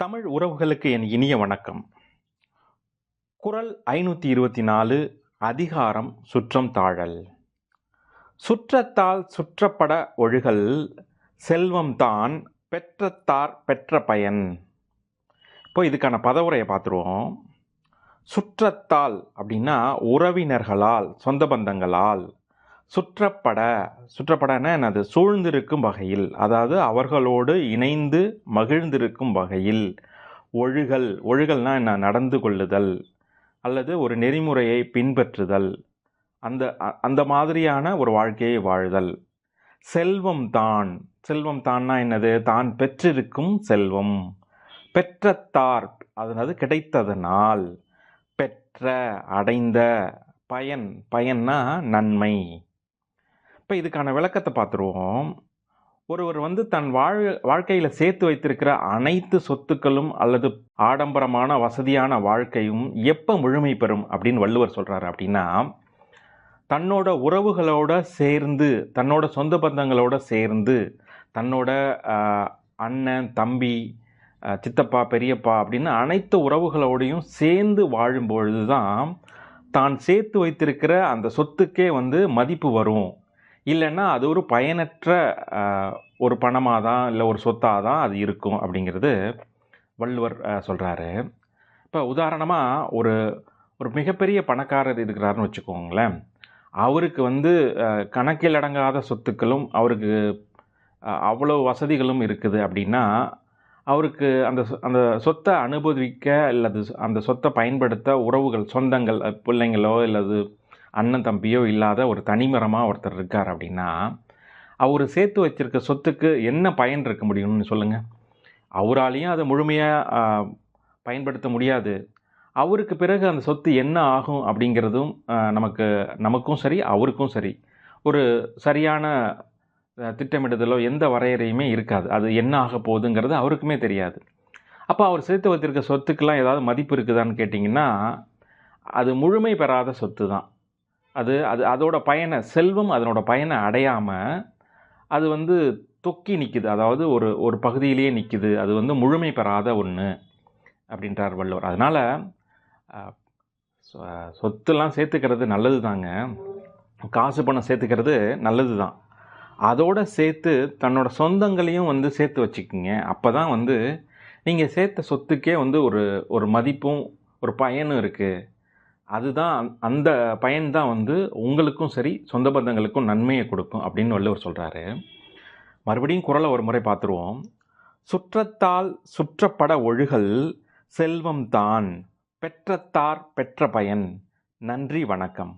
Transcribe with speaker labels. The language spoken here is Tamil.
Speaker 1: தமிழ் உறவுகளுக்கு என் இனிய வணக்கம். குறள் ஐநூற்றி இருபத்தி நாலு அதிகாரம் சுற்றம் தாழல். சுற்றத்தால் சுற்றப்பட ஒழுகல் செல்வம்தான் பெற்றத்தார் பெற்ற பயன். இப்போ இதுக்கான பதவுரையை பார்த்துருவோம். சுற்றத்தால் அப்படின்னா உறவினர்களால் சொந்த பந்தங்களால். சுற்றப்பட சுற்றப்படன்னா என்னது? சூழ்ந்திருக்கும் வகையில். அதாவது அவர்களோடு இணைந்து மகிழ்ந்திருக்கும் வகையில். ஒழுகல் ஒழுகல்னால் என்ன? நடந்து கொள்ளுதல். அல்லது ஒரு நெறிமுறையை பின்பற்றுதல். அந்த அ- அந்த மாதிரியான ஒரு வாழ்க்கையை வாழுதல். செல்வம் தான். செல்வம் தான்னா என்னது? தான் பெற்றிருக்கும் செல்வம். பெற்றத்தார் அதனது கிடைத்ததனால். பெற்ற அடைந்த பயன். பயன்னா நன்மை. இப்போ இதுக்கான விளக்கத்தை பார்த்துருவோம். ஒருவர் வந்து தன் வாழ் வாழ்க்கையில் சேர்த்து வைத்திருக்கிற அனைத்து சொத்துக்களும் அல்லது ஆடம்பரமான வசதியான வாழ்க்கையும் எப்போ முழுமை பெறும் அப்படின்னு வள்ளுவர் சொல்கிறாரு அப்படின்னா தன்னோட உறவுகளோட சேர்ந்து தன்னோட சொந்த பந்தங்களோட சேர்ந்து தன்னோட அண்ணன் தம்பி சித்தப்பா பெரியப்பா அப்படின்னு அனைத்து உறவுகளோடையும் சேர்ந்து வாழும் பொழுது தான் தான் சேர்த்து வைத்திருக்கிற அந்த சொத்துக்கே வந்து மதிப்பு வரும். இல்லைன்னா அது ஒரு பயனற்ற ஒரு பணமாக தான் இல்லை ஒரு சொத்தாக தான் அது இருக்கும் அப்படிங்கிறது வள்ளுவர் சொல்கிறாரு இப்போ உதாரணமாக ஒரு ஒரு மிகப்பெரிய பணக்காரர் இருக்கிறாருன்னு வச்சுக்கோங்களேன். அவருக்கு வந்து கணக்கில் அடங்காத சொத்துக்களும் அவருக்கு அவ்வளோ வசதிகளும் இருக்குது அப்படின்னா அவருக்கு அந்த சொ- அந்த சொத்தை அனுபவிக்க அல்லது அந்த சொத்தை பயன்படுத்த உறவுகள் சொந்தங்கள் பிள்ளைங்களோ இல்லது அண்ணன் தம்பியோ இல்லாத ஒரு தனிமரமாக ஒருத்தர் இருக்கார் அப்படின்னா அவர் சேர்த்து வச்சிருக்க சொத்துக்கு என்ன பயன் இருக்க முடியும்னு சொல்லுங்கள் அவராலையும் அதை முழுமையாக பயன்படுத்த முடியாது. அவருக்கு பிறகு அந்த சொத்து என்ன ஆகும் அப்படிங்கிறதும் நமக்கு நமக்கும் சரி அவருக்கும் சரி. ஒரு சரியான திட்டமிடுதலோ எந்த வரையறையுமே இருக்காது. அது என்ன ஆக போகுதுங்கிறது அவருக்குமே தெரியாது. அப்போ அவர் சேர்த்து வைத்திருக்க சொத்துக்கெல்லாம் ஏதாவது மதிப்பு இருக்குதான்னு கேட்டிங்கன்னா அது முழுமை பெறாத சொத்து தான் அது அது அதோட பயனை செல்வம் அதனோட பயனை அடையாமல் அது வந்து தொக்கி நிற்கிது அதாவது ஒரு ஒரு பகுதியிலேயே நிற்கிது அது வந்து முழுமை பெறாத ஒன்று அப்படின்றார் வள்ளுவர். அதனால் சொத்துலாம் சேர்த்துக்கிறது நல்லது தாங்க காசு பணம் சேர்த்துக்கிறது நல்லது தான் அதோடு சேர்த்து தன்னோட சொந்தங்களையும் வந்து சேர்த்து வச்சுக்கிங்க. அப்போ தான் வந்து நீங்கள் சேர்த்த சொத்துக்கே வந்து ஒரு ஒரு மதிப்பும் ஒரு பயனும் இருக்குது அதுதான் அந்த- அந்த வந்து உங்களுக்கும் சரி சொந்த பந்தங்களுக்கும் நன்மையை கொடுக்கும் அப்படின்னு வள்ளுவர் சொல்கிறாரு மறுபடியும் குரலை ஒரு முறை பார்த்துருவோம். சுற்றத்தால் சுற்றப்பட ஒழுகல் செல்வம் தான் பெற்றத்தார் பெற்ற பயன். நன்றி வணக்கம்.